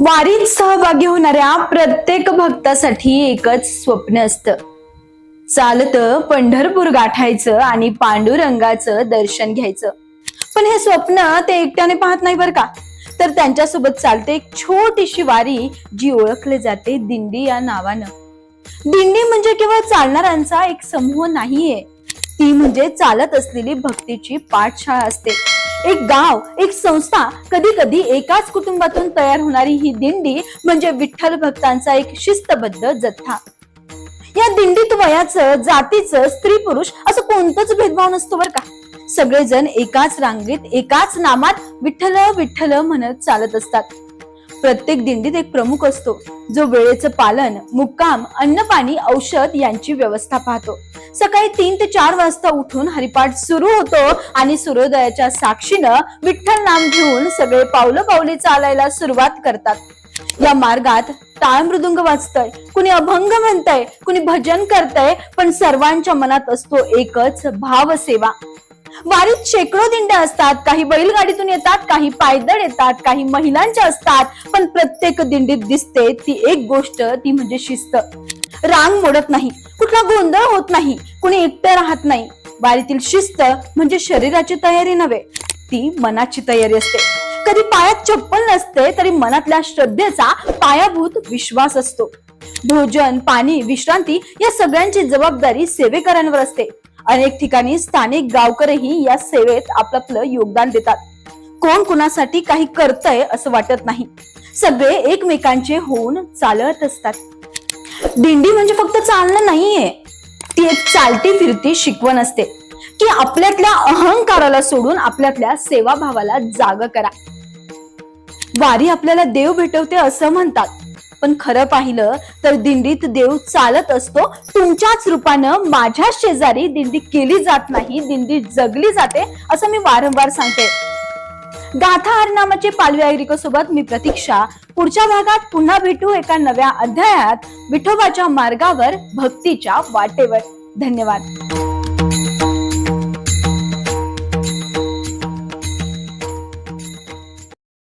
वारीत सहभागी होणाऱ्या प्रत्येक भक्तासाठी एकच स्वप्न असतं. चालत पंढरपूर गाठायचं आणि पांडुरंगाचं दर्शन घ्यायचं. पण हे स्वप्न ते एकट्याने पाहत नाही बरं का? तर त्यांच्यासोबत चालते एक छोटीशी वारी जी ओळखली जाते दिंडी या नावानं. दिंडी म्हणजे केवळ चालणाऱ्यांचा एक समूह नाहीये. ती म्हणजे चालत असलेली भक्तीची पाठशाळा असते. एक गाव एक संस्था कधी कधी एकाच कुटुंबातून तयार होणारी ही दिंडी म्हणजे विठ्ठल भक्तांचा एक शिस्तबद्ध जथ्था या दिंडीत वयाचं जातीचं स्त्री पुरुष असं कोणतंच भेदभाव नसतो बर का. सगळेजण एकाच रांगेत एकाच नामात विठ्ठल विठ्ठल म्हणत चालत असतात. प्रत्येक दिंडीत एक प्रमुख असतो. जो वेळेचं पालन मुक्काम अन्नपाणी औषध यांची व्यवस्था पाहतो. सकाळी तीन ते चार वाजता उठून हरिपाठ सुरू होतो आणि सूर्योदयाच्या साक्षीनं विठ्ठल नाम घेऊन सगळे पावलं पावली चालायला सुरुवात करतात. या मार्गात टाळ मृदुंग वाजतय. कुणी अभंग म्हणतय कुणी भजन करतय पण सर्वांच्या मनात असतो एकच भावसेवा. वारीत शेकडो दिंड्या असतात काही बैलगाडीतून येतात काही पायदळ येतात काही महिलांच्या असतात पण प्रत्येक दिंडीत दिसते ती एक गोष्ट ती म्हणजे शिस्त. रांग मोडत नाही. कुठला गोंधळ होत नाही. कुणी एकटं राहत नाही. वारीतील शिस्त म्हणजे शरीराची तयारी नव्हे. ती मनाची तयारी असते. कधी पायात चप्पल नसते तरी मनातल्या श्रद्धेचा पायाभूत विश्वास असतो. भोजन पाणी विश्रांती या सगळ्यांची जबाबदारी सेवेकरांवर असते. अनेक ठिकाणी स्थानिक गावकरही या सेवेत आपलं योगदान देतात. कोण कुणासाठी काही करतय असं वाटत नाही. सगळे एकमेकांचे होऊन चालत असतात. दिंडी म्हणजे फक्त चालणं नाहीये. ती एक चालती फिरती शिकवण असते. की आपल्यातल्या अहंकाराला सोडून आपल्यातल्या सेवाभावाला जाग करा. वारी आपल्याला देव भेटवते असं म्हणतात. पण खरं पाहिलं तर दिंडीत देव चालत असतो. तुमच्याच रूपानं माझ्या शेजारी दिंडी केली जात नाही दिंडी जगली जाते असं मी वारंवार सांगते. गाथा हरनामाचे पालवी ऐरिको सोबत मी प्रतीक्षा. पुढच्या भागात पुन्हा भेटू एका नव्या अध्यायात विठोबाच्या मार्गावर भक्तीच्या वाटेवर. धन्यवाद.